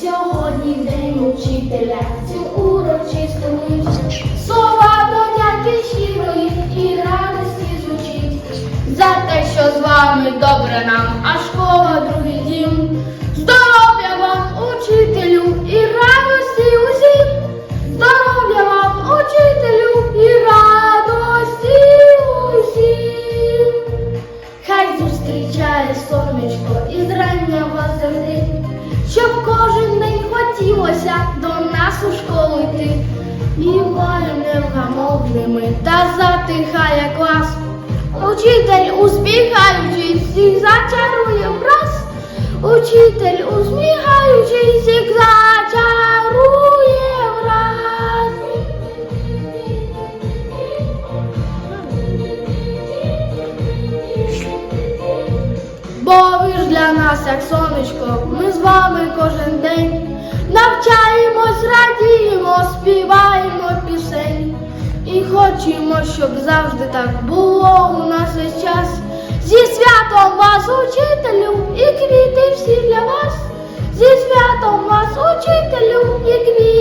Сьогодні день учителя, цю урочисту мить Слова подяки щирої і радості звучить за те, що з вами добре нам, а школа. Зустрічає сонечко і зрання вас землі, щоб кожен день хотілося до нас у школу йти. І волю невгамовними та затихає клас. Учитель, усміхаючись, всіх зачарує враз. Учитель, усміхаючись, всіх зачарує Бо ви ж для нас, як сонечко, ми з вами кожен день навчаємось, радіємо, співаємо пісень. І хочемо, щоб завжди так було у нас весь час. Зі святом вас, учителю, і квіти всі для вас. Зі святом вас, учителю, і квіти